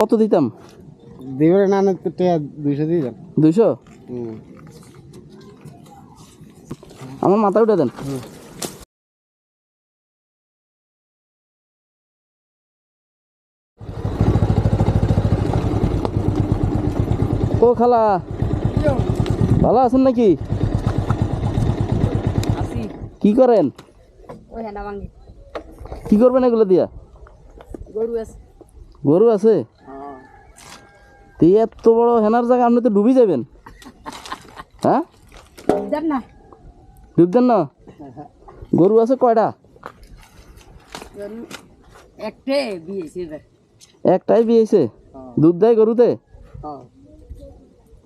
কত দিতাম? দিবেন না না দুইশো যান দুইশো? আমার মাথা উঠে দেন। ও খালা ভালো আছেন নাকি? কি করেন? কি করবেন এগুলো দিয়া? গরু আছে। গরু আছে? তো এত বড় হেনার জায়গা আপনি তো ডুবি যাবেন। হ্যাঁ? দেন না। ডুবদেন না? গরু আছে কয়টা? গরু বিয়েছে একটাই বিয়েছে দুধ দেয় গরুতে? হ্যাঁ।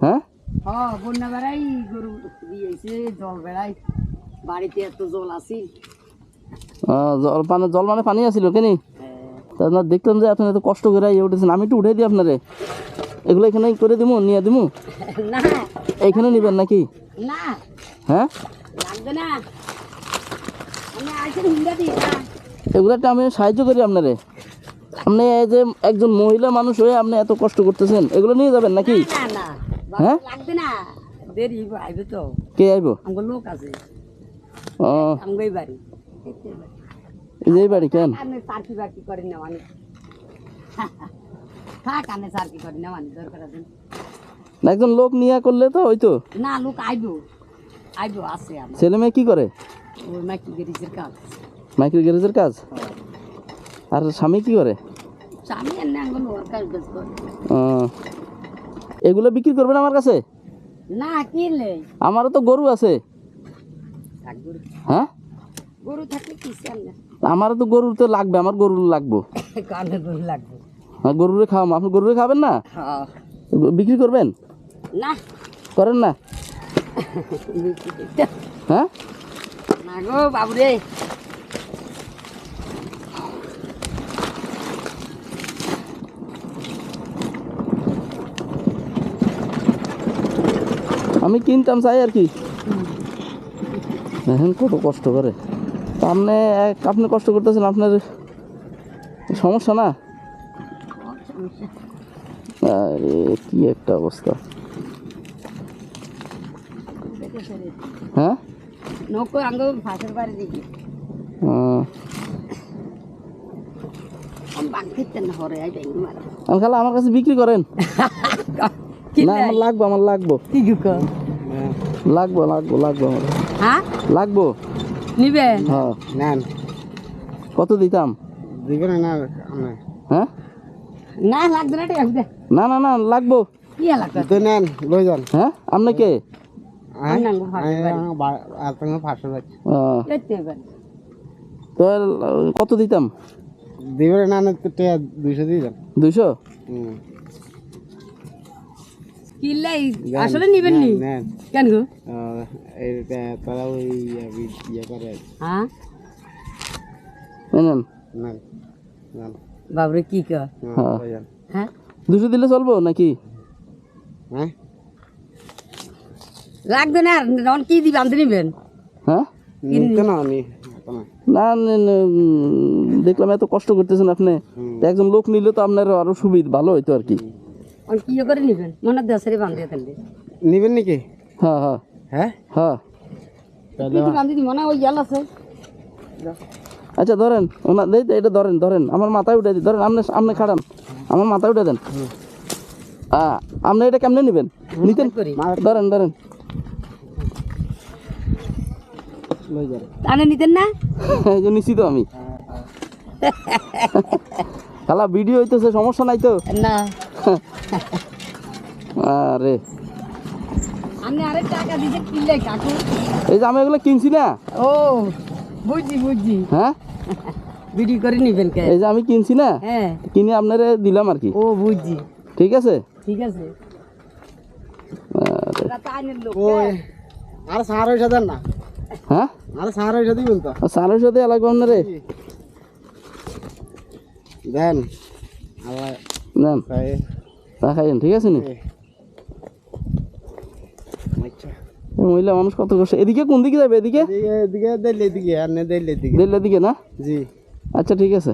হ্যাঁ? হ্যাঁ বন্যা বেড়াই গরু বিয়েছে জল বেড়াই। বাড়িতে এত জল জল পানি জল মানে পানি আছিল কেনি? তা আপনার দেখলাম যে আপনার এত কষ্ট করে ইয়ে উঠেছেন। আমি একটু উঠে দিই আপনারে। এগুলো এখানে করে দিমু নিয়ে দিমু? না। এইখানে নিবেন নাকি? হ্যাঁ? এগুলো একটা আমি সাহায্য করি আপনারে। আপনি এই যে একজন মহিলা মানুষ হয়ে আপনি এত কষ্ট করতেছেন এগুলো নিয়ে যাবেন নাকি? হ্যাঁ? দেরি আইবে তো। কে আইব? আমার লোক আছে। ও। আমগই বাড়ি। এই বাড়ি কেন? আমি সার্কি বার্কি করি না মানে। থাক আমি সার্কি করি না মানে দরকার আছে। না, একজন লোক নিয়ে করলে তো ওই তো না লোক আইবো। আইবো আছে আমার। ছেলে মেয়ে কি করে? ওই মাইকি গেরিজের কাজ। মাইক্রো গ্যারেজের কাজ? আর স্বামী কি করে? স্বামী এনে আঙ্গুল ওর কাজ করে এগুলো বিক্রি করবেন আমার কাছে? না কিনলে? আমারও তো গরু আছে। হ্যাঁ? গরু থাকলে কি আমারও তো গরু তো লাগবে আমার গরু লাগবো। কানে গরু লাগবে। হ্যাঁ গরুরে খাওয়াম আপনি গরুরে খাবেন না? হ্যাঁ। বিক্রি করবেন? না। করেন না? হ্যাঁ? না গো বাবুরে। আমি কিনতাম চাই আর কি। কত কষ্ট করে। আপনি আপনি কষ্ট করতেছেন আপনার সমস্যা না? আরে কি একটা অবস্থা। হ্যাঁ? খালা আমার কাছে বিক্রি করেন। না আমার লাগবো আমার লাগবো। লাগবো লাগবো লাগবো আমার। হ্যাঁ? লাগবো? নিবেন হ্যাঁ। নেন। কত দিতাম? দিবেন না আমি হ্যাঁ? না লাগবে না টাকা না না না লাগবো। কি লাগবে? তো নেন লই যান। হ্যাঁ? আপনি কে? তো কত দিতাম? দিবেন না দুইশো দিয়ে যান। দুইশো? হুম। কিনলে আসলে নিবেন নি? কেন গো? তারা ওই ইয়ে- করে হ্যাঁ? নেন নেন নেন বাবরে কি কর হ্যাঁ। যান হ্যাঁ? দুশো দিলে চলবো নাকি? হ্যাঁ? লাগবে না তখন কি দিবে আনতে নিবেন? হ্যাঁ? না নি এখন না না, না, দেখলাম এত কষ্ট করতেছেন আপনি। একজন লোক নিলে তো আপনার আরও সুবিধা ভালো হইতো আর কি। আর কি করে নিবেন? মনে দেশেরই বান্ধে থাকলে নিবেন নাকি? হ্যাঁ হ্যাঁ। হ্যাঁ? হ্যাঁ। মনে ওই আছে। আচ্ছা ধরেন ওনা দেই দেই, এটা ধরেন ধরেন আমার মাথায় উঠে দিন ধরেন আপনি আপনি খাড়ান আমার মাথায় উঠে দেন। আপনি এটা কেমনে নেবেন? নিতেন? ধরেন ধরেন। লই নিতেন না? এই যে নিশ্চিত আমি। খালা ভিডিও হইতেছে সমস্যা নাই তো? না। আরে। আমি আরেক টাকা দিতে কিনলে কাকু। এই যে আমি এগুলো কিনছি না? ও বুঝছি বুঝছি। হ্যাঁ? বিক্রি করে নিবেন কে? এই যে আমি কিনছি না? হ্যাঁ। কিনে আপনারে দিলাম আর কি। ও বুঝছি। ঠিক আছে? ঠিক আছে। আরে, ওই আর সার হইসা দেন না। হ্যাঁ? আর সার হইসা দিবেন তো সারের সাথে লাগবে আপনারে? দেন। আবার নেন। রাখাইন ঠিক আছে নি? আচ্ছা মহিলা মানুষ কত কষ্ট। এদিকে কোন দিকে যাবে? এদিকে? এদিকে এদিকে দিল্লি দিকে আর না দিল্লি দিকে। দিল্লির দিকে না? জি। আচ্ছা ঠিক আছে।